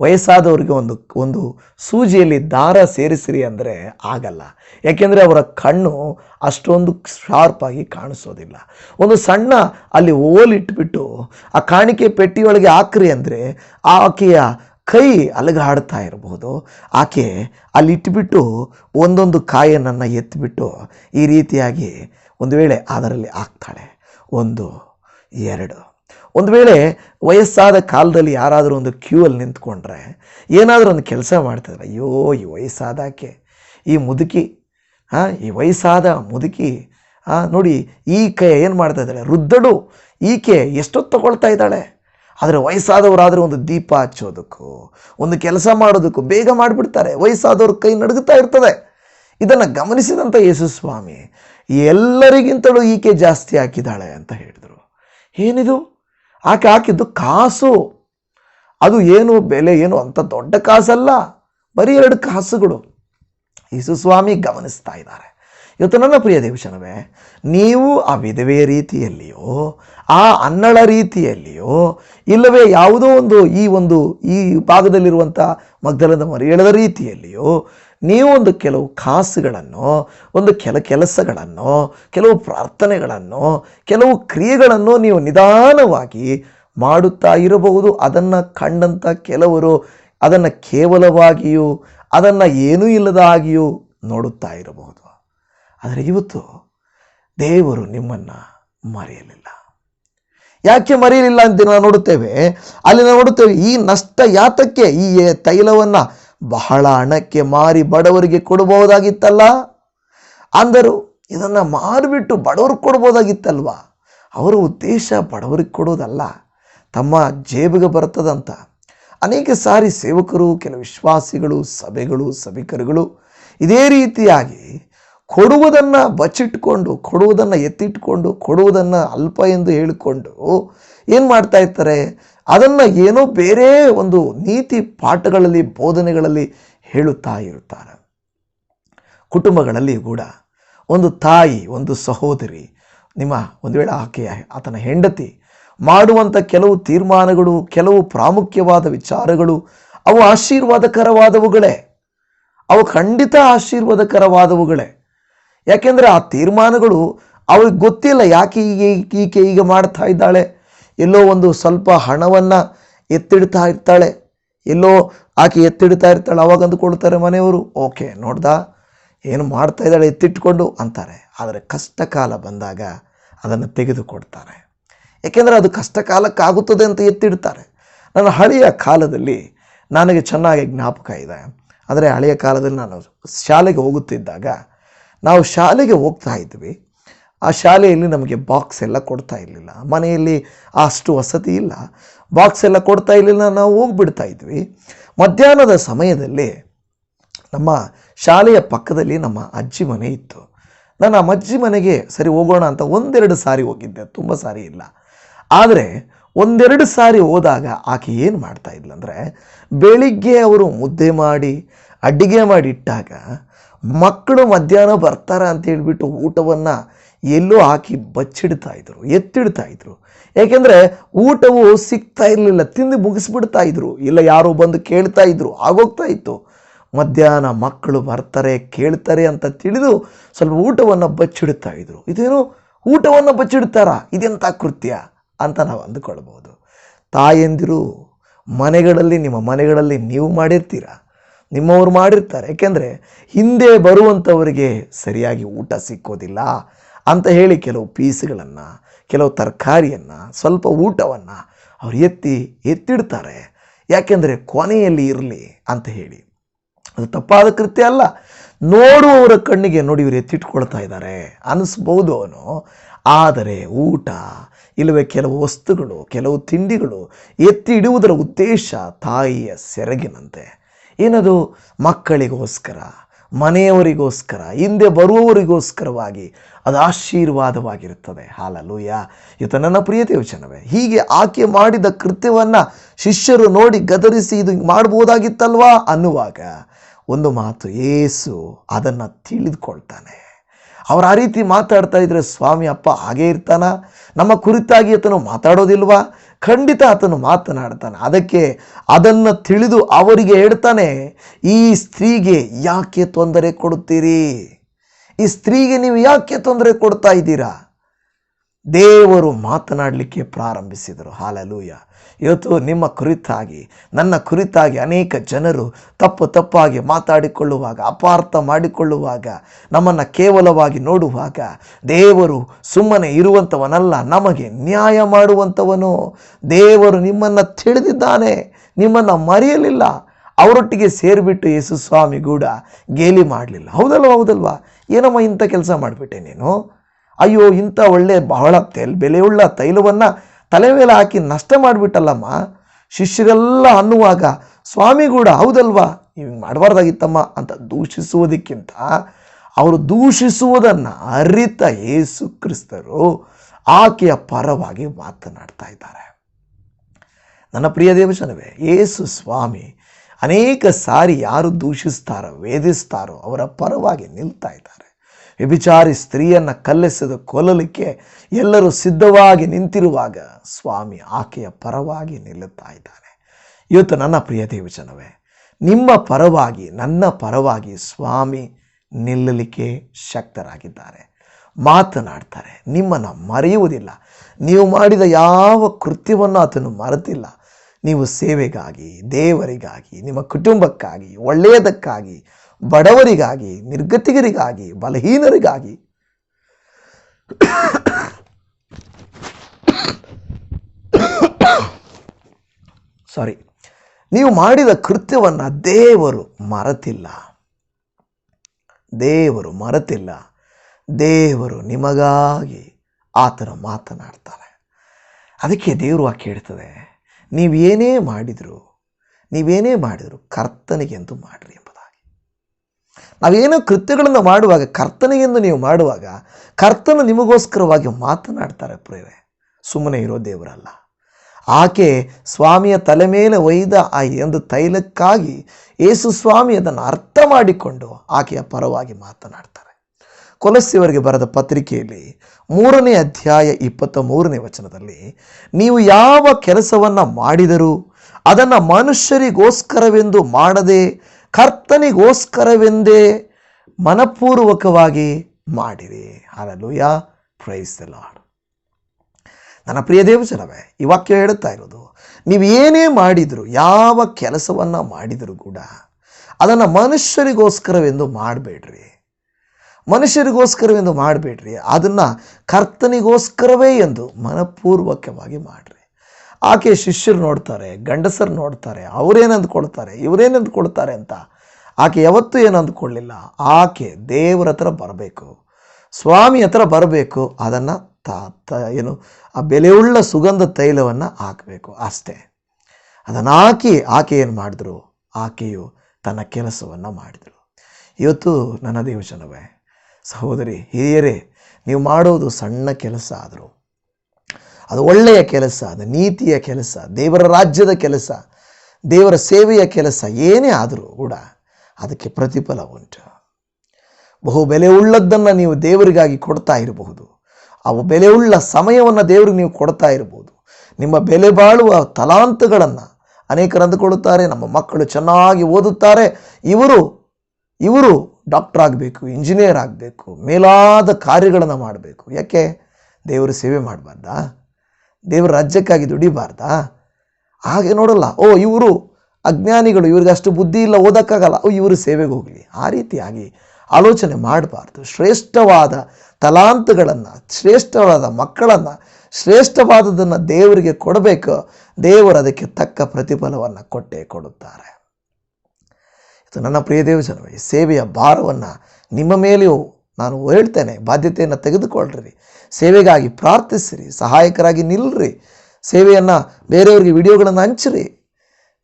S1: ವಯಸ್ಸಾದವ್ರಿಗೆ ಒಂದು ಒಂದು ಸೂಜಿಯಲ್ಲಿ ದಾರ ಸೇರಿಸಿರಿ ಅಂದರೆ ಆಗಲ್ಲ. ಯಾಕೆಂದರೆ ಅವರ ಕಣ್ಣು ಅಷ್ಟೊಂದು ಶಾರ್ಪಾಗಿ ಕಾಣಿಸೋದಿಲ್ಲ. ಒಂದು ಸಣ್ಣ ಅಲ್ಲಿ ಓಲಿಟ್ಬಿಟ್ಟು ಆ ಕಾಣಿಕೆ ಪೆಟ್ಟಿಯೊಳಗೆ ಹಾಕ್ರಿ ಅಂದರೆ ಆಕೆಯ ಕೈ ಅಲಗಾಡ್ತಾ ಇರಬಹುದು ಆಕೆ ಅಲ್ಲಿ ಇಟ್ಬಿಟ್ಟು ಒಂದೊಂದು ಕಾಯನ್ನು ಎತ್ತಿಬಿಟ್ಟು ಈ ರೀತಿಯಾಗಿ ಒಂದು ವೇಳೆ ಅದರಲ್ಲಿ ಆಗ್ತಾಳೆ, ಒಂದು, ಎರಡು. ಒಂದು ವೇಳೆ ವಯಸ್ಸಾದ ಕಾಲದಲ್ಲಿ ಯಾರಾದರೂ ಒಂದು ಕ್ಯೂ ಅಲ್ಲಿ ನಿಂತ್ಕೊಂಡ್ರೆ, ಏನಾದರೂ ಒಂದು ಕೆಲಸ ಮಾಡ್ತಿದ್ರೆ, ಅಯ್ಯೋ, ಈ ವಯಸ್ಸಾದಾಕೆ ಈ ಮುದುಕಿ ಹಾಂ ಈ ವಯಸ್ಸಾದ ಮುದುಕಿ ಹಾಂ ನೋಡಿ, ಈ ಕೈ ಏನು ಮಾಡ್ತಾ ಇದ್ದಾಳೆ? ವೃದ್ಧಳು ಈಕೆ ಎಷ್ಟೊತ್ತು ತಗೊಳ್ತಾ ಇದ್ದಾಳೆ? ಆದರೆ ವಯಸ್ಸಾದವರಾದರೂ ಒಂದು ದೀಪ ಹಚ್ಚೋದಕ್ಕೂ, ಒಂದು ಕೆಲಸ ಮಾಡೋದಕ್ಕೂ ಬೇಗ ಮಾಡಿಬಿಡ್ತಾರೆ. ವಯಸ್ಸಾದವ್ರ ಕೈ ನಡುಗುತ್ತಾ ಇರ್ತದೆ. ಇದನ್ನು ಗಮನಿಸಿದಂಥ ಯೇಸು ಸ್ವಾಮಿ, ಎಲ್ಲರಿಗಿಂತಲೂ ಈಕೆ ಜಾಸ್ತಿ ಹಾಕಿದ್ದಾಳೆ ಅಂತ ಹೇಳಿದರು. ಏನಿದು? ಆಕೆ ಹಾಕಿದ್ದು ಕಾಸು. ಅದು ಏನು ಬೆಲೆ ಏನು ಅಂತ ದೊಡ್ಡ ಕಾಸಲ್ಲ, ಬರೀ ಎರಡು ಕಾಸುಗಳು. ಯೇಸು ಸ್ವಾಮಿ ಗಮನಿಸ್ತಾ ಇದ್ದಾರೆ. ಇವತ್ತು ನನ್ನ ಪ್ರಿಯ ದೇವಶನವೇ ನೀವು ಆ ವಿಧವೆಯ ರೀತಿಯಲ್ಲಿಯೋ, ಆ ಅನ್ನಳ ರೀತಿಯಲ್ಲಿಯೋ, ಇಲ್ಲವೇ ಯಾವುದೋ ಒಂದು ಈ ಒಂದು ಈ ಭಾಗದಲ್ಲಿರುವಂಥ ಮಗ್ದಲದ ಮರಿಯಳದ ರೀತಿಯಲ್ಲಿಯೋ ನೀವು ಒಂದು ಕೆಲವು ಕಾಸುಗಳನ್ನು ಒಂದು ಕೆಲ ಕೆಲಸಗಳನ್ನು, ಕೆಲವು ಪ್ರಾರ್ಥನೆಗಳನ್ನು, ಕೆಲವು ಕ್ರಿಯೆಗಳನ್ನು ನೀವು ನಿಧಾನವಾಗಿ ಮಾಡುತ್ತಾ ಇರಬಹುದು. ಅದನ್ನು ಕಂಡಂಥ ಕೆಲವರು ಅದನ್ನು ಕೇವಲವಾಗಿಯೂ, ಅದನ್ನು ಏನೂ ಇಲ್ಲದ ಹಾಗೆಯೂ ನೋಡುತ್ತಾ ಇರಬಹುದು. ಆದರೆ ಇವತ್ತು ದೇವರು ನಿಮ್ಮನ್ನು ಮರೆಯಲಿಲ್ಲ. ಯಾಕೆ ಮರೆಯಲಿಲ್ಲ ಅಂತ ನಾವು ನೋಡುತ್ತೇವೆ. ಅಲ್ಲಿ ನಾವು ನೋಡುತ್ತೇವೆ ಈ ನಷ್ಟ ಯಾತಕ್ಕೆ ಈ ತೈಲವನ್ನು ಬಹಳ ಹಣಕ್ಕೆ ಮಾರಿ ಬಡವರಿಗೆ ಕೊಡಬಹುದಾಗಿತ್ತಲ್ಲ? ಅಂದರು, ಇದನ್ನು ಮಾರಿಬಿಟ್ಟು ಬಡವ್ರಿಗೆ ಕೊಡ್ಬೋದಾಗಿತ್ತಲ್ವಾ ಅವರ ಉದ್ದೇಶ ಬಡವರಿಗೆ ಕೊಡೋದಲ್ಲ ತಮ್ಮ ಜೇಬಿಗೆ ಬರ್ತದಂತ ಅನೇಕ ಸಾರಿ ಸೇವಕರು, ಕೆಲ ವಿಶ್ವಾಸಿಗಳು, ಸಭೆಗಳು, ಸಭಿಕರುಗಳು ಇದೇ ರೀತಿಯಾಗಿ ಕೊಡುವುದನ್ನು ಬಚ್ಚಿಟ್ಕೊಂಡು, ಕೊಡುವುದನ್ನು ಎತ್ತಿಟ್ಕೊಂಡು, ಕೊಡುವುದನ್ನು ಅಲ್ಪ ಎಂದು ಹೇಳಿಕೊಂಡು ಏನು ಮಾಡ್ತಾ ಇರ್ತಾರೆ? ಅದನ್ನು ಏನೋ ಬೇರೆ ಒಂದು ನೀತಿ ಪಾಠಗಳಲ್ಲಿ, ಬೋಧನೆಗಳಲ್ಲಿ ಹೇಳುತ್ತಾ ಇರುತ್ತಾರೆ. ಕುಟುಂಬಗಳಲ್ಲಿ ಕೂಡ ಒಂದು ತಾಯಿ, ಒಂದು ಸಹೋದರಿ, ನಿಮ್ಮ ಒಂದು ವೇಳೆ ಆಕೆಯ ಆತನ ಹೆಂಡತಿ ಮಾಡುವಂಥ ಕೆಲವು ತೀರ್ಮಾನಗಳು, ಕೆಲವು ಪ್ರಾಮುಖ್ಯವಾದ ವಿಚಾರಗಳು, ಅವು ಆಶೀರ್ವಾದಕರವಾದವುಗಳೇ. ಅವು ಖಂಡಿತ ಆಶೀರ್ವಾದಕರವಾದವುಗಳೇ. ಯಾಕೆಂದರೆ ಆ ತೀರ್ಮಾನಗಳು ಅವಳಿಗೆ ಗೊತ್ತಿಲ್ಲ ಯಾಕೆ ಈಗ ಈಕೆ ಈಗ ಮಾಡ್ತಾ ಇದ್ದಾಳೆ. ಎಲ್ಲೋ ಒಂದು ಸ್ವಲ್ಪ ಹಣವನ್ನು ಎತ್ತಿಡ್ತಾ ಇರ್ತಾಳೆ, ಎಲ್ಲೋ ಆಕೆ ಎತ್ತಿಡ್ತಾ ಇರ್ತಾಳೆ, ಅವಾಗ ಅಂದುಕೊಳ್ತಾರೆ ಮನೆಯವರು, ಓಕೆ, ನೋಡ್ದ, ಏನು ಮಾಡ್ತಾ ಇದ್ದಾಳೆ, ಎತ್ತಿಟ್ಕೊಂಡು, ಅಂತಾರೆ. ಆದರೆ ಕಷ್ಟ ಕಾಲ ಬಂದಾಗ ಅದನ್ನು ತೆಗೆದುಕೊಡ್ತಾರೆ ಏಕೆಂದರೆ ಅದು ಕಷ್ಟ ಕಾಲಕ್ಕಾಗುತ್ತದೆ ಅಂತ ಎತ್ತಿಡ್ತಾರೆ. ನನ್ನ ಹಳೆಯ ಕಾಲದಲ್ಲಿ ನನಗೆ ಚೆನ್ನಾಗಿ ಜ್ಞಾಪಕ ಇದೆ. ಆದರೆ ಹಳೆಯ ಕಾಲದಲ್ಲಿ ನಾನು ಶಾಲೆಗೆ ಹೋಗುತ್ತಿದ್ದಾಗ ನಾವು ಶಾಲೆಗೆ ಹೋಗ್ತಾ ಇದ್ವಿ. ಆ ಶಾಲೆಯಲ್ಲಿ ನಮಗೆ ಬಾಕ್ಸ್ ಎಲ್ಲ ಕೊಡ್ತಾ ಇರಲಿಲ್ಲ. ಮನೆಯಲ್ಲಿ ಅಷ್ಟು ವಸತಿ ಇಲ್ಲ. ಬಾಕ್ಸ್ ಎಲ್ಲ ಕೊಡ್ತಾ ಇರಲಿಲ್ಲ, ನಾವು ಹೋಗ್ಬಿಡ್ತಾ ಇದ್ವಿ. ಮಧ್ಯಾಹ್ನದ ಸಮಯದಲ್ಲಿ ನಮ್ಮ ಶಾಲೆಯ ಪಕ್ಕದಲ್ಲಿ ನಮ್ಮ ಅಜ್ಜಿ ಮನೆ ಇತ್ತು. ನಾನು ಆ ಅಜ್ಜಿ ಮನೆಗೆ, ಸರಿ ಹೋಗೋಣ ಅಂತ ಒಂದೆರಡು ಸಾರಿ ಹೋಗಿದ್ದೆ. ತುಂಬ ಸಾರಿ ಇಲ್ಲ. ಆದರೆ ಒಂದೆರಡು ಸಾರಿ ಹೋದಾಗ ಆಕೆ ಏನು ಮಾಡ್ತಾ ಇದ್ಲಂದರೆ ಬೆಳಿಗ್ಗೆ ಅವರು ಮುದ್ದೆ ಮಾಡಿ, ಅಡುಗೆ ಮಾಡಿ ಇಟ್ಟಾಗ ಮಕ್ಕಳು ಮಧ್ಯಾಹ್ನ ಬರ್ತಾರೆ ಅಂತ ಹೇಳ್ಬಿಟ್ಟು ಊಟವನ್ನು ಎಲ್ಲೋ ಹಾಕಿ ಬಚ್ಚಿಡ್ತಾ ಇದ್ರು, ಎತ್ತಿಡ್ತಾ ಇದ್ರು. ಏಕೆಂದರೆ ಊಟವು ಸಿಗ್ತಾ ಇರಲಿಲ್ಲ, ತಿಂದು ಮುಗಿಸ್ಬಿಡ್ತಾ ಇದ್ರು. ಇಲ್ಲ, ಯಾರೋ ಬಂದು ಕೇಳ್ತಾ ಇದ್ರು, ಆಗೋಗ್ತಾ ಇತ್ತು. ಮಧ್ಯಾಹ್ನ ಮಕ್ಕಳು ಬರ್ತಾರೆ, ಕೇಳ್ತಾರೆ ಅಂತ ತಿಳಿದು ಸ್ವಲ್ಪ ಊಟವನ್ನು ಬಚ್ಚಿಡ್ತಾ ಇದ್ರು. ಇದೇನು ಊಟವನ್ನು ಬಚ್ಚಿಡ್ತಾರಾ? ಇದೆಂಥ ಕೃತ್ಯ ಅಂತ ನಾವು ಅಂದುಕೊಳ್ಬೋದು ತಾಯಂದಿರು, ಮನೆಗಳಲ್ಲಿ, ನಿಮ್ಮ ಮನೆಗಳಲ್ಲಿ ನೀವು ಮಾಡಿರ್ತೀರ? ನಿಮ್ಮವರು ಮಾಡಿರ್ತಾರೆ. ಏಕೆಂದರೆ ಹಿಂದೆ ಬರುವಂಥವರಿಗೆ ಸರಿಯಾಗಿ ಊಟ ಸಿಕ್ಕೋದಿಲ್ಲ. ಅಂತ ಹೇಳಿ ಕೆಲವು ಪೀಸ್ಗಳನ್ನು, ಕೆಲವು ತರಕಾರಿಯನ್ನು, ಸ್ವಲ್ಪ ಊಟವನ್ನು ಅವ್ರು ಎತ್ತಿ ಎತ್ತಿಡ್ತಾರೆ. ಯಾಕೆಂದರೆ ಕೊನೆಯಲ್ಲಿ ಇರಲಿ ಅಂತ ಹೇಳಿ. ಅದು ತಪ್ಪಾದ ಕೃತ್ಯ ಅಲ್ಲ. ನೋಡುವವರ ಕಣ್ಣಿಗೆ, ನೋಡಿ ಇವರು ಎತ್ತಿಟ್ಕೊಳ್ತಾ ಇದ್ದಾರೆ. ಅನಿಸ್ಬೋದು ಅವನು. ಆದರೆ ಊಟ, ಇಲ್ಲವೇ ಕೆಲವು ವಸ್ತುಗಳು, ಕೆಲವು ತಿಂಡಿಗಳು ಎತ್ತಿ ಇಡುವುದರ ಉದ್ದೇಶ ತಾಯಿಯ ಸೆರಗಿನಂತೆ. ಏನದು? ಮಕ್ಕಳಿಗೋಸ್ಕರ. ಮನೆಯವರಿಗೋಸ್ಕರ, ಹಿಂದೆ ಬರುವವರಿಗೋಸ್ಕರವಾಗಿ ಅದು ಆಶೀರ್ವಾದವಾಗಿರುತ್ತದೆ. ಹಾಲಲೂಯ. ಇದು ನನ್ನ ಪ್ರಿಯ ದೇವಚನವೇ ಹೀಗೆ ಆಕೆ ಮಾಡಿದ ಕೃತ್ಯವನ್ನು ಶಿಷ್ಯರು ನೋಡಿ ಗದರಿಸಿ ಇದು ಮಾಡ್ಬೋದಾಗಿತ್ತಲ್ವಾ ಅನ್ನುವಾಗ ಒಂದು ಮಾತು, ಏಸು ಅದನ್ನು ತಿಳಿದುಕೊಳ್ತಾನೆ. ಅವ್ರು ಆ ರೀತಿ ಮಾತಾಡ್ತಾ ಇದ್ರೆ ಸ್ವಾಮಿ ಅಪ್ಪ ಹಾಗೇ ಇರ್ತಾನ? ನಮ್ಮ ಕುರಿತಾಗಿ ಆತನು ಮಾತಾಡೋದಿಲ್ವಾ? ಖಂಡಿತ ಆತನು ಮಾತನಾಡ್ತಾನೆ. ಅದಕ್ಕೆ ಅದನ್ನು ತಿಳಿದು ಅವರಿಗೆ ಹೇಳ್ತಾನೆ, ಈ ಸ್ತ್ರೀಗೆ ಯಾಕೆ ತೊಂದರೆ ಕೊಡುತ್ತೀರಿ? ಈ ಸ್ತ್ರೀಗೆ ನೀವು ಯಾಕೆ ತೊಂದರೆ ಕೊಡ್ತಾ ಇದ್ದೀರಾ? ದೇವರು ಮಾತನಾಡಲಿಕ್ಕೆ ಪ್ರಾರಂಭಿಸಿದರು. ಹಾಲಲೂಯ. ಇವತ್ತು ನಿಮ್ಮ ಕುರಿತಾಗಿ, ನನ್ನ ಕುರಿತಾಗಿ ಅನೇಕ ಜನರು ತಪ್ಪು ತಪ್ಪಾಗಿ ಮಾತಾಡಿಕೊಳ್ಳುವಾಗ, ಅಪಾರ್ಥ ಮಾಡಿಕೊಳ್ಳುವಾಗ, ನಮ್ಮನ್ನು ಕೇವಲವಾಗಿ ನೋಡುವಾಗ, ದೇವರು ಸುಮ್ಮನೆ ಇರುವಂಥವನಲ್ಲ, ನಮಗೆ ನ್ಯಾಯ ಮಾಡುವಂಥವನು. ದೇವರು ನಿಮ್ಮನ್ನು ತಿಳಿದಿದ್ದಾನೆ, ನಿಮ್ಮನ್ನು ಮರೆಯಲಿಲ್ಲ. ಅವರೊಟ್ಟಿಗೆ ಸೇರಿಬಿಟ್ಟು ಯೇಸು ಸ್ವಾಮಿ ಕೂಡ ಗೇಲಿ ಮಾಡಲಿಲ್ಲ. ಹೌದಲ್ವ, ಹೌದಲ್ವಾ? ಏನಮ್ಮ ಇಂಥ ಕೆಲಸ ಮಾಡಿಬಿಟ್ಟೆ ನೀನು? ಅಯ್ಯೋ, ಇಂಥ ಒಳ್ಳೆ ಬಹಳ ತೆಲ್, ಬೆಲೆಯುಳ್ಳ ತೈಲವನ್ನು ತಲೆ ಮೇಲೆ ಹಾಕಿ ನಷ್ಟ ಮಾಡಿಬಿಟ್ಟಲ್ಲಮ್ಮ? ಶಿಷ್ಯರೆಲ್ಲ ಅನ್ನುವಾಗ, ಸ್ವಾಮಿ ಕೂಡ ಹೌದಲ್ವಾ? ಹಿಂಗೆ ಮಾಡಬಾರ್ದಾಗಿತ್ತಮ್ಮ ಅಂತ ದೂಷಿಸುವುದಕ್ಕಿಂತ, ಅವರು ದೂಷಿಸುವುದನ್ನು ಅರಿತ ಯೇಸು ಕ್ರಿಸ್ತರು ಆಕೆಯ ಪರವಾಗಿ ಮಾತನಾಡ್ತಾ ಇದ್ದಾರೆ. ನನ್ನ ಪ್ರಿಯ ದೇವಜನವೇ, ಯೇಸು ಸ್ವಾಮಿ ಅನೇಕ ಸಾರಿ ಯಾರು ದೂಷಿಸ್ತಾರೋ, ವೇದಿಸ್ತಾರೋ ಅವರ ಪರವಾಗಿ ನಿಲ್ತಾ ಇದ್ದಾರೆ. ವ್ಯಭಿಚಾರಿ ಸ್ತ್ರೀಯನ್ನು ಕಲ್ಲೆಸೆದು ಕೊಲ್ಲಲಿಕ್ಕೆ ಎಲ್ಲರೂ ಸಿದ್ಧವಾಗಿ ನಿಂತಿರುವಾಗ ಸ್ವಾಮಿ ಆಕೆಯ ಪರವಾಗಿ ನಿಲ್ಲುತ್ತಾ ಇದ್ದಾನೆ. ಇವತ್ತು ನನ್ನ ಪ್ರಿಯ ದೇವಜನವೇ, ನಿಮ್ಮ ಪರವಾಗಿ, ನನ್ನ ಪರವಾಗಿ ಸ್ವಾಮಿ ನಿಲ್ಲಲಿಕ್ಕೆ ಶಕ್ತರಾಗಿದ್ದಾರೆ. ಮಾತನಾಡ್ತಾರೆ, ನಿಮ್ಮನ್ನು ಮರೆಯುವುದಿಲ್ಲ. ನೀವು ಮಾಡಿದ ಯಾವ ಕೃತ್ಯವನ್ನು ಆತನು ಮರೆತಿಲ್ಲ. ನೀವು ಸೇವೆಗಾಗಿ, ದೇವರಿಗಾಗಿ, ನಿಮ್ಮ ಕುಟುಂಬಕ್ಕಾಗಿ, ಒಳ್ಳೆಯದಕ್ಕಾಗಿ ಬಡವರಿಗಾಗಿ, ನಿರ್ಗತಿಗರಿಗಾಗಿ, ಬಲಹೀನರಿಗಾಗಿ ಸಾರಿ ನೀವು ಮಾಡಿದ ಕೃತ್ಯವನ್ನು ದೇವರು ಮರೆತಿಲ್ಲ. ದೇವರು ಮರೆತಿಲ್ಲ. ದೇವರು ನಿಮಗಾಗಿ ಆತನ ಮಾತನಾಡ್ತಾರೆ. ಅದಕ್ಕೆ ದೇವರು ವಾಕ್ಯ ಹೇಳ್ತದೆ, ನೀವೇನೇ ಮಾಡಿದರು ನೀವೇನೇ ಮಾಡಿದರು ಕರ್ತನಿಗೆಂದು ಮಾಡಿರಿ. ನಾವೇನೋ ಕೃತ್ಯಗಳನ್ನು ಮಾಡುವಾಗ, ಕರ್ತನಿಗೆಂದು ನೀವು ಮಾಡುವಾಗ, ಕರ್ತನು ನಿಮಗೋಸ್ಕರವಾಗಿ ಮಾತನಾಡ್ತಾರೆ ಪ್ರೇವೆ ಸುಮ್ಮನೆ ಇರೋ ದೇವರಲ್ಲ. ಆಕೆ ಸ್ವಾಮಿಯ ತಲೆ ಮೇಲೆ ಒಯ್ದ ಆ ಒಂದು ತೈಲಕ್ಕಾಗಿ ಯೇಸು ಸ್ವಾಮಿ ಅದನ್ನು ಅರ್ಥ ಮಾಡಿಕೊಂಡು ಆಕೆಯ ಪರವಾಗಿ ಮಾತನಾಡ್ತಾರೆ. ಕೊಲಸ್ಸಿಯವರಿಗೆ ಬರೆದ ಪತ್ರಿಕೆಯಲ್ಲಿ ಮೂರನೇ ಅಧ್ಯಾಯ ಇಪ್ಪತ್ತ ಮೂರನೇ ವಚನದಲ್ಲಿ, ನೀವು ಯಾವ ಕೆಲಸವನ್ನು ಮಾಡಿದರೂ ಅದನ್ನು ಮನುಷ್ಯರಿಗೋಸ್ಕರವೆಂದು ಮಾಡದೆ ಕರ್ತನಿಗೋಸ್ಕರವೆಂದೇ ಮನಪೂರ್ವಕವಾಗಿ ಮಾಡಿರಿ ಹಾಲಲೂಯ ಪ್ರೈಸ್ ದ ಲಾರ್ಡ್ ನನ್ನ ಪ್ರಿಯ ದೇವಜನವೇ, ಈ ವಾಕ್ಯ ಹೇಳುತ್ತಾ ಇರೋದು ನೀವು ಏನೇ ಮಾಡಿದರೂ, ಯಾವ ಕೆಲಸವನ್ನು ಮಾಡಿದರೂ ಕೂಡ, ಅದನ್ನು ಮನುಷ್ಯರಿಗೋಸ್ಕರವೆಂದು ಮಾಡಬೇಡ್ರಿ. ಮನುಷ್ಯರಿಗೋಸ್ಕರವೆಂದು ಮಾಡಬೇಡ್ರಿ. ಅದನ್ನು ಕರ್ತನಿಗೋಸ್ಕರವೇ ಎಂದು ಮನಪೂರ್ವಕವಾಗಿ ಮಾಡಿರಿ. ಆಕೆ ಶಿಷ್ಯರು ನೋಡ್ತಾರೆ, ಗಂಡಸರು ನೋಡ್ತಾರೆ ಅವರೇನು ಅಂದ್ಕೊಳ್ತಾರೆ ಇವರೇನು ಅಂದ್ಕೊಳ್ತಾರೆ ಅಂತ ಆಕೆ ಯಾವತ್ತೂ ಏನು ಅಂದ್ಕೊಳ್ಳಿಲ್ಲ. ಆಕೆ ದೇವರ ಹತ್ರ ಬರಬೇಕು, ಸ್ವಾಮಿ ಹತ್ರ ಬರಬೇಕು, ಅದನ್ನು ತ ತ, ಏನು, ಆ ಬೆಲೆಯುಳ್ಳ ಸುಗಂಧ ತೈಲವನ್ನು ಹಾಕಬೇಕು ಅಷ್ಟೇ. ಅದನ್ನು ಹಾಕಿ ಆಕೆ ಏನು ಮಾಡಿದ್ರು? ಆಕೆಯು ತನ್ನ ಕೆಲಸವನ್ನು ಮಾಡಿದರು. ಇವತ್ತು ನನ್ನ ದೇವಶನವೇ ಸಹೋದರಿ, ಹಿರಿಯರೇ, ನೀವು ಮಾಡೋದು ಸಣ್ಣ ಕೆಲಸ ಆದರೂ ಅದು ಒಳ್ಳೆಯ ಕೆಲಸ, ಅದು ನೀತಿಯ ಕೆಲಸ, ದೇವರ ರಾಜ್ಯದ ಕೆಲಸ, ದೇವರ ಸೇವೆಯ ಕೆಲಸ, ಏನೇ ಆದರೂ ಕೂಡ ಅದಕ್ಕೆ ಪ್ರತಿಫಲ ಉಂಟು. ಬಹು ಬೆಲೆ ಉಳ್ಳದ್ದನ್ನು ನೀವು ದೇವರಿಗಾಗಿ ಕೊಡ್ತಾ ಇರಬಹುದು. ಅವು ಬೆಲೆ ಉಳ್ಳ ಸಮಯವನ್ನು ದೇವರಿಗೆ ನೀವು ಕೊಡ್ತಾ ಇರಬಹುದು. ನಿಮ್ಮ ಬೆಲೆ ಬಾಳುವ ತಲಾಂತಗಳನ್ನು ಅನೇಕರು ಅಂದುಕೊಳ್ಳುತ್ತಾರೆ, ನಮ್ಮ ಮಕ್ಕಳು ಚೆನ್ನಾಗಿ ಓದುತ್ತಾರೆ, ಇವರು ಇವರು ಡಾಕ್ಟರ್ ಆಗಬೇಕು ಇಂಜಿನಿಯರ್ ಆಗಬೇಕು, ಮೇಲಾದ ಕಾರ್ಯಗಳನ್ನು ಮಾಡಬೇಕು. ಯಾಕೆ? ದೇವರು ಸೇವೆ ಮಾಡಬಾರ್ದಾ? ದೇವರ ರಾಜ್ಯಕ್ಕಾಗಿ ದುಡಿಬಾರ್ದಾ? ಹಾಗೆ ನೋಡಲ್ಲ. ಓ, ಇವರು ಅಜ್ಞಾನಿಗಳು, ಇವ್ರಿಗೆ ಅಷ್ಟು ಬುದ್ಧಿ ಇಲ್ಲ, ಓದೋಕ್ಕಾಗಲ್ಲ. ಓ, ಇವರು ಸೇವೆಗೆ ಹೋಗಲಿ. ಆ ರೀತಿಯಾಗಿ ಆಲೋಚನೆ ಮಾಡಬಾರ್ದು. ಶ್ರೇಷ್ಠವಾದ ತಲಾಂತಗಳನ್ನು, ಶ್ರೇಷ್ಠವಾದ ಮಕ್ಕಳನ್ನು, ಶ್ರೇಷ್ಠವಾದದನ್ನು ದೇವರಿಗೆ ಕೊಡಬೇಕು. ದೇವರು ಅದಕ್ಕೆ ತಕ್ಕ ಪ್ರತಿಫಲವನ್ನು ಕೊಟ್ಟೇ ಕೊಡುತ್ತಾರೆ. ಇದು ನನ್ನ ಪ್ರಿಯ ದೇವಜನವೇ ಸೇವೆಯ ಭಾರವನ್ನು ನಿಮ್ಮ ಮೇಲೆಯೂ ನಾನು ಹೇಳ್ತೇನೆ. ಬಾಧ್ಯತೆಯನ್ನು ತೆಗೆದುಕೊಳ್ಳ್ರಿ ಸೇವೆಗಾಗಿ ಪ್ರಾರ್ಥಿಸಿರಿ, ಸಹಾಯಕರಾಗಿ ನಿಲ್ಲರಿ ಸೇವೆಯನ್ನು ಬೇರೆಯವ್ರಿಗೆ ವಿಡಿಯೋಗಳನ್ನು ಹಂಚಿರಿ.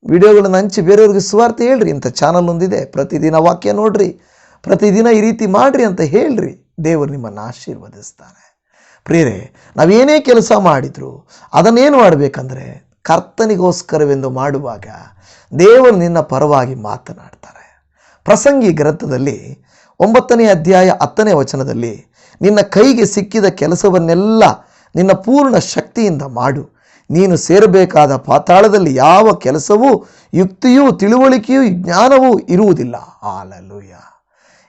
S1: ವಿಡಿಯೋಗಳನ್ನು ಹಂಚಿ ಬೇರೆಯವ್ರಿಗೆ ಸುವಾರ್ತೆ ಹೇಳ್ರಿ. ಇಂಥ ಚಾನಲ್ ಒಂದಿದೆ. ಪ್ರತಿದಿನ ವಾಕ್ಯ ನೋಡ್ರಿ. ಪ್ರತಿದಿನ ಈ ರೀತಿ ಮಾಡ್ರಿ ಅಂತ ಹೇಳ್ರಿ. ದೇವರು ನಿಮ್ಮನ್ನು ಆಶೀರ್ವದಿಸ್ತಾನೆ. ಪ್ರಿಯರೇ, ನಾವೇನೇ ಕೆಲಸ ಮಾಡಿದ್ರು ಅದನ್ನೇನು ಮಾಡಬೇಕಂದ್ರೆ ಕರ್ತನಿಗೋಸ್ಕರವೆಂದು ಮಾಡುವಾಗ ದೇವರು ನಿನ್ನ ಪರವಾಗಿ ಮಾತನಾಡ್ತಾರೆ. ಪ್ರಸಂಗಿ ಗ್ರಂಥದಲ್ಲಿ ಒಂಬತ್ತನೇ ಅಧ್ಯಾಯ ಹತ್ತನೇ ವಚನದಲ್ಲಿ ನಿನ್ನ ಕೈಗೆ ಸಿಕ್ಕಿದ ಕೆಲಸವನ್ನೆಲ್ಲ ನಿನ್ನ ಪೂರ್ಣ ಶಕ್ತಿಯಿಂದ ಮಾಡು. ನೀನು ಸೇರಬೇಕಾದ ಪಾತಾಳದಲ್ಲಿ ಯಾವ ಕೆಲಸವೂ, ಯುಕ್ತಿಯೂ, ತಿಳುವಳಿಕೆಯೂ, ಜ್ಞಾನವೂ ಇರುವುದಿಲ್ಲ. ಆಲಲುಯ್ಯ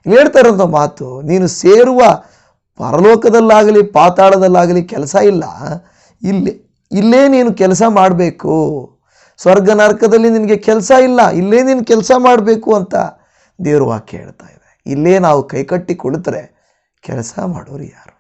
S1: ಇಲ್ಲಿ ಹೇಳ್ತಾ ಇರೋಂಥ ಮಾತು, ನೀನು ಸೇರುವ ಪರಲೋಕದಲ್ಲಾಗಲಿ, ಪಾತಾಳದಲ್ಲಾಗಲಿ ಕೆಲಸ ಇಲ್ಲ. ಇಲ್ಲಿ, ಇಲ್ಲೇ ನೀನು ಕೆಲಸ ಮಾಡಬೇಕು. ಸ್ವರ್ಗ ನರಕದಲ್ಲಿ ನಿನಗೆ ಕೆಲಸ ಇಲ್ಲ, ಇಲ್ಲೇ ನೀನು ಕೆಲಸ ಮಾಡಬೇಕು ಅಂತ ದೇವ್ರ ವಾಕ್ಯ ಹೇಳ್ತಾ ಇದೆ. ಇಲ್ಲೇ ನಾವು ಕೈಕಟ್ಟಿ ಕುಳಿತರೆ ಕೆಲಸ ಮಾಡೋರು ಯಾರು?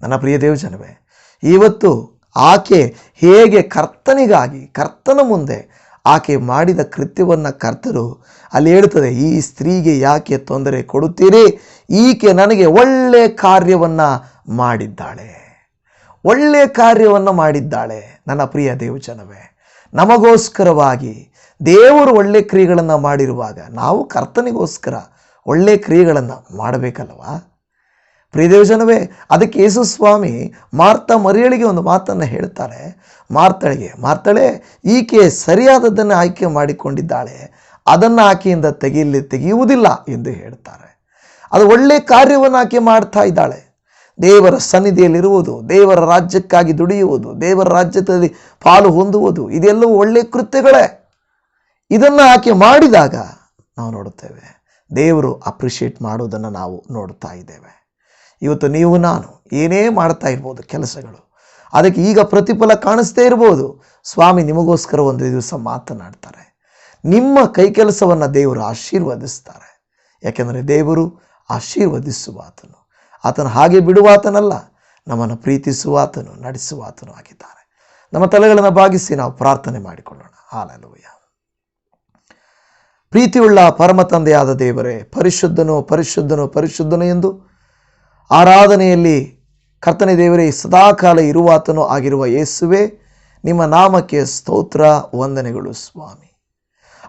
S1: ನನ್ನ ಪ್ರಿಯ ದೇವಜನವೇ, ಇವತ್ತು ಆಕೆ ಹೇಗೆ ಕರ್ತನಿಗಾಗಿ, ಕರ್ತನ ಮುಂದೆ ಆಕೆ ಮಾಡಿದ ಕೃತ್ಯವನ್ನು ಕರ್ತರು ಅಲ್ಲಿ ಹೇಳ್ತದೆ ಈ ಸ್ತ್ರೀಗೆ ಯಾಕೆ ತೊಂದರೆ ಕೊಡುತ್ತೀರಿ? ಈಕೆ ನನಗೆ ಒಳ್ಳೆ ಕಾರ್ಯವನ್ನು ಮಾಡಿದ್ದಾಳೆ. ಒಳ್ಳೆ ಕಾರ್ಯವನ್ನು ಮಾಡಿದ್ದಾಳೆ ನನ್ನ ಪ್ರಿಯ ದೇವಜನವೇ. ನಮಗೋಸ್ಕರವಾಗಿ ದೇವರು ಒಳ್ಳೆ ಕ್ರಿಯೆಗಳನ್ನು ಮಾಡಿರುವಾಗ ನಾವು ಕರ್ತನಿಗೋಸ್ಕರ ಒಳ್ಳೆ ಕ್ರಿಯೆಗಳನ್ನು ಮಾಡಬೇಕಲ್ವಾ ಪ್ರಿಯದೇವಜನವೇ ಅದಕ್ಕೆ ಯೇಸು ಸ್ವಾಮಿ ಮಾರ್ತ ಮರಿಯಳಿಗೆ ಒಂದು ಮಾತನ್ನು ಹೇಳ್ತಾರೆ. ಮಾರ್ತಳಿಗೆ, ಮಾರ್ತಳೆ, ಈಕೆ ಸರಿಯಾದದ್ದನ್ನು ಆಯ್ಕೆ ಮಾಡಿಕೊಂಡಿದ್ದಾಳೆ. ಅದನ್ನು ಆಕೆಯಿಂದ ತೆಗೆಯಲಿ, ತೆಗೆಯುವುದಿಲ್ಲ ಎಂದು ಹೇಳ್ತಾರೆ. ಅದು ಒಳ್ಳೆಯ ಕಾರ್ಯವನ್ನು ಆಕೆ ಮಾಡ್ತಾ ಇದ್ದಾಳೆ. ದೇವರ ಸನ್ನಿಧಿಯಲ್ಲಿರುವುದು, ದೇವರ ರಾಜ್ಯಕ್ಕಾಗಿ ದುಡಿಯುವುದು, ದೇವರ ರಾಜ್ಯದಲ್ಲಿ ಪಾಲು ಹೊಂದುವುದು, ಇದೆಲ್ಲವೂ ಒಳ್ಳೆಯ ಕೃತ್ಯಗಳೇ. ಇದನ್ನು ಆಕೆ ಮಾಡಿದಾಗ ನಾವು ನೋಡುತ್ತೇವೆ. ದೇವರು ಅಪ್ರಿಷಿಯೇಟ್ ಮಾಡೋದನ್ನು ನಾವು ನೋಡ್ತಾ ಇದ್ದೇವೆ. ಇವತ್ತು ನೀವು, ನಾನು ಏನೇ ಮಾಡ್ತಾ ಇರ್ಬೋದು ಕೆಲಸಗಳು, ಅದಕ್ಕೆ ಈಗ ಪ್ರತಿಫಲ ಕಾಣಿಸ್ತೇ ಇರ್ಬೋದು. ಸ್ವಾಮಿ ನಿಮಗೋಸ್ಕರ ಒಂದು ದಿವಸ ಮಾತನಾಡ್ತಾರೆ. ನಿಮ್ಮ ಕೈ ಕೆಲಸವನ್ನು ದೇವರು ಆಶೀರ್ವದಿಸ್ತಾರೆ. ಯಾಕೆಂದರೆ ದೇವರು ಆಶೀರ್ವದಿಸುವ ಆತನು ಆತನು ಹಾಗೆ ಬಿಡುವಾತನಲ್ಲ, ನಮ್ಮನ್ನು ಪ್ರೀತಿಸುವ ಆತನು ನಡೆಸುವ ಆತನು ಆಗಿದ್ದಾರೆ. ನಮ್ಮ ತಲೆಗಳನ್ನು ಭಾಗಿಸಿ ನಾವು ಪ್ರಾರ್ಥನೆ ಮಾಡಿಕೊಳ್ಳೋಣ. ಹಾಲೆಲೂಯ ಪ್ರೀತಿಯುಳ್ಳ ಪರಮ ತಂದೆಯಾದ ದೇವರೇ, ಪರಿಶುದ್ಧನು ಪರಿಶುದ್ಧನು ಪರಿಶುದ್ಧನು ಎಂದು ಆರಾಧನೆಯಲ್ಲಿ ಕರ್ತನೆ ದೇವರೇ ಸದಾಕಾಲ ಇರುವಾತನು ಆಗಿರುವ ಯೇಸುವೆ, ನಿಮ್ಮ ನಾಮಕ್ಕೆ ಸ್ತೋತ್ರ, ವಂದನೆಗಳು ಸ್ವಾಮಿ.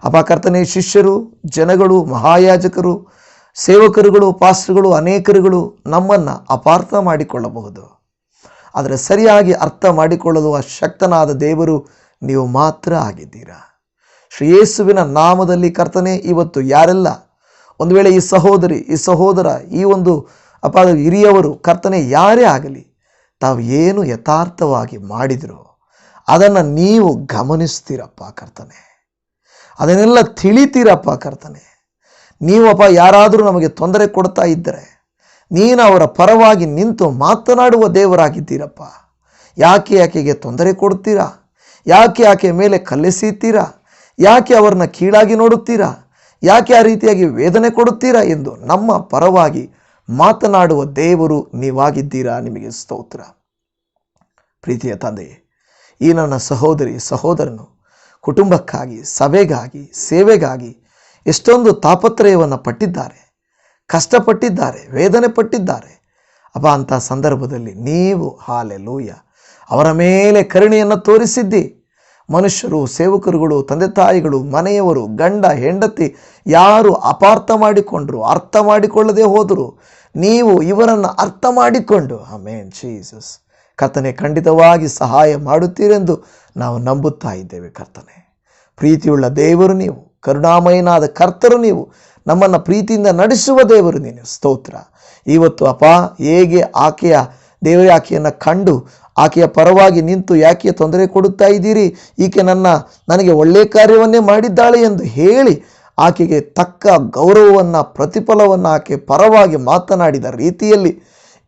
S1: ಅಪ ಕರ್ತನೆ, ಶಿಷ್ಯರು, ಜನಗಳು, ಮಹಾಯಾಜಕರು, ಸೇವಕರುಗಳು, ಪಾಸ್ಟರ್ಗಳು, ಅನೇಕರುಗಳು ನಮ್ಮನ್ನು ಅಪಾರ್ಥ ಮಾಡಿಕೊಳ್ಳಬಹುದು. ಆದರೆ ಸರಿಯಾಗಿ ಅರ್ಥ ಮಾಡಿಕೊಳ್ಳಲು ಶಕ್ತನಾದ ದೇವರು ನೀವು ಮಾತ್ರ ಆಗಿದ್ದೀರಾ? ಶ್ರೀ ಯೇಸುವಿನ ನಾಮದಲ್ಲಿ ಕರ್ತನೆ, ಇವತ್ತು ಯಾರೆಲ್ಲ? ಒಂದು ವೇಳೆ ಈ ಸಹೋದರಿ, ಈ ಸಹೋದರ, ಈ ಒಂದು ಅಪ ಹಿರಿಯವರು ಕರ್ತನೆ, ಯಾರೇ ಆಗಲಿ, ತಾವು ಏನು ಯಥಾರ್ಥವಾಗಿ ಮಾಡಿದರು, ಅದನ್ನು ನೀವು ಗಮನಿಸ್ತೀರಪ್ಪ ಕರ್ತನೆ. ಅದನ್ನೆಲ್ಲ ತಿಳಿತೀರಪ್ಪ ಕರ್ತನೆ. ನೀವಪ್ಪ ಯಾರಾದರೂ ನಮಗೆ ತೊಂದರೆ ಕೊಡ್ತಾ ಇದ್ದರೆ, ನೀನು ಅವರ ಪರವಾಗಿ ನಿಂತು ಮಾತನಾಡುವ ದೇವರಾಗಿದ್ದೀರಪ್ಪ. ಯಾಕೆ ಆಕೆಗೆ ತೊಂದರೆ ಕೊಡ್ತೀರಾ? ಯಾಕೆ ಆಕೆ ಮೇಲೆ ಕಲ್ಲೆಸೀತೀರಾ? ಯಾಕೆ ಅವರನ್ನ ಕೀಳಾಗಿ ನೋಡುತ್ತೀರಾ? ಯಾಕೆ ಆ ರೀತಿಯಾಗಿ ವೇದನೆ ಕೊಡುತ್ತೀರಾ ಎಂದು ನಮ್ಮ ಪರವಾಗಿ ಮಾತನಾಡುವ ದೇವರು ನೀವಾಗಿದ್ದೀರಾ ನಿಮಗೆ ಸ್ತೋತ್ರ. ಪ್ರೀತಿಯ ತಂದೆಯೇ, ಈ ನನ್ನ ಸಹೋದರಿ ಸಹೋದರನು ಕುಟುಂಬಕ್ಕಾಗಿ, ಸಭೆಗಾಗಿ, ಸೇವೆಗಾಗಿ ಎಷ್ಟೊಂದು ತಾಪತ್ರಯವನ್ನು ಪಟ್ಟಿದ್ದಾರೆ, ಕಷ್ಟಪಟ್ಟಿದ್ದಾರೆ, ವೇದನೆ ಪಟ್ಟಿದ್ದಾರೆ. ಅಪ್ಪ, ಅಂಥ ಸಂದರ್ಭದಲ್ಲಿ ನೀವು ಹಾಲೆ ಲೂಯ ಅವರ ಮೇಲೆ ಕರುಣೆಯನ್ನು ತೋರಿಸಿದ್ದಿ ಮನುಷ್ಯರು, ಸೇವಕರುಗಳು, ತಂದೆ ತಾಯಿಗಳು, ಮನೆಯವರು, ಗಂಡ, ಹೆಂಡತಿ ಯಾರು ಅಪಾರ್ಥ ಮಾಡಿಕೊಂಡ್ರು, ಅರ್ಥ ಮಾಡಿಕೊಳ್ಳದೆ ಹೋದರು, ನೀವು ಇವರನ್ನು ಅರ್ಥ ಮಾಡಿಕೊಂಡು, ಆಮೇನ್, ಜೀಸಸ್, ಕರ್ತನೆ, ಖಂಡಿತವಾಗಿ ಸಹಾಯ ಮಾಡುತ್ತೀರೆಂದು ನಾವು ನಂಬುತ್ತಾ ಇದ್ದೇವೆ ಕರ್ತನೆ. ಪ್ರೀತಿಯುಳ್ಳ ದೇವರು ನೀವು, ಕರುಣಾಮಯನಾದ ಕರ್ತರು ನೀವು, ನಮ್ಮನ್ನು ಪ್ರೀತಿಯಿಂದ ನಡೆಸುವ ದೇವರು ನೀನು. ಸ್ತೋತ್ರ. ಇವತ್ತು ಅಪ್ಪ ಹೇಗೆ ಆಕೆಯ, ದೇವರ ಆಕೆಯನ್ನು ಕಂಡು ಆಕೆಯ ಪರವಾಗಿ ನಿಂತು ಯಾಕೆ ತೊಂದರೆ ಕೊಡುತ್ತಾ ಇದ್ದೀರಿ? ಈಕೆ ನನ್ನ, ನನಗೆ ಒಳ್ಳೆಯ ಕಾರ್ಯವನ್ನೇ ಮಾಡಿದ್ದಾಳೆ ಎಂದು ಹೇಳಿ ಆಕೆಗೆ ತಕ್ಕ ಗೌರವವನ್ನು, ಪ್ರತಿಫಲವನ್ನು ಆಕೆ ಪರವಾಗಿ ಮಾತನಾಡಿದ ರೀತಿಯಲ್ಲಿ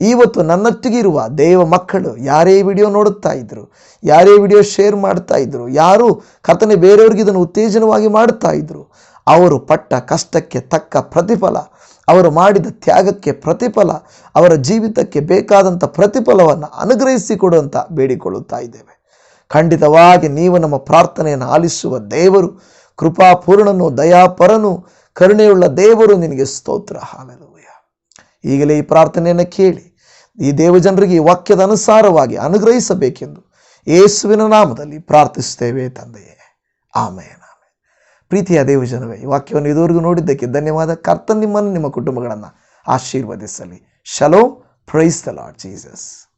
S1: ಇವತ್ತು ನನ್ನೊತ್ತಿಗಿರುವ ದೇವ ಮಕ್ಕಳು ಯಾರೇ ವಿಡಿಯೋ ನೋಡುತ್ತಾ ಇದ್ದರು ಯಾರೇ ವಿಡಿಯೋ ಶೇರ್ ಮಾಡ್ತಾ ಇದ್ದರು ಯಾರು ಕರ್ತನೆ ಬೇರೆಯವ್ರಿಗೆ ಇದನ್ನು ಉತ್ತೇಜನವಾಗಿ ಮಾಡುತ್ತಾ ಇದ್ದರು ಅವರು ಪಟ್ಟ ಕಷ್ಟಕ್ಕೆ ತಕ್ಕ ಪ್ರತಿಫಲ ಅವರು ಮಾಡಿದ ತ್ಯಾಗಕ್ಕೆ ಪ್ರತಿಫಲ, ಅವರ ಜೀವಿತಕ್ಕೆ ಬೇಕಾದಂಥ ಪ್ರತಿಫಲವನ್ನು ಅನುಗ್ರಹಿಸಿಕೊಡುವಂತ ಬೇಡಿಕೊಳ್ಳುತ್ತಾ ಇದ್ದೇವೆ. ಖಂಡಿತವಾಗಿ ನೀವು ನಮ್ಮ ಪ್ರಾರ್ಥನೆಯನ್ನು ಆಲಿಸುವ ದೇವರು, ಕೃಪಾಪೂರ್ಣನು, ದಯಾಪರನು, ಕರುಣೆಯುಳ್ಳ ದೇವರು ನಿನಗೆ ಸ್ತೋತ್ರ. ಹಾಲೆಲೂಯ. ಈಗಲೇ ಈ ಪ್ರಾರ್ಥನೆಯನ್ನು ಕೇಳಿ, ಈ ದೇವಜನರಿಗೆ ಈ ವಾಕ್ಯದ ಅನುಸಾರವಾಗಿ ಅನುಗ್ರಹಿಸಬೇಕೆಂದು ಯೇಸುವಿನ ನಾಮದಲ್ಲಿ ಪ್ರಾರ್ಥಿಸುತ್ತೇವೆ ತಂದೆಯೇ. ಆಮೇನ್. ಪ್ರೀತಿಯ ದೇವಜನವೇ ಈ ವಾಕ್ಯವನ್ನು ಇದುವರೆಗೂ ನೋಡಿದ್ದಕ್ಕೆ ಧನ್ಯವಾದ. ಕರ್ತನ್ ನಿಮ್ಮನ್ನು ನಿಮ್ಮ ಕುಟುಂಬಗಳನ್ನು ಆಶೀರ್ವದಿಸಲಿ. Shalom praise the Lord Jesus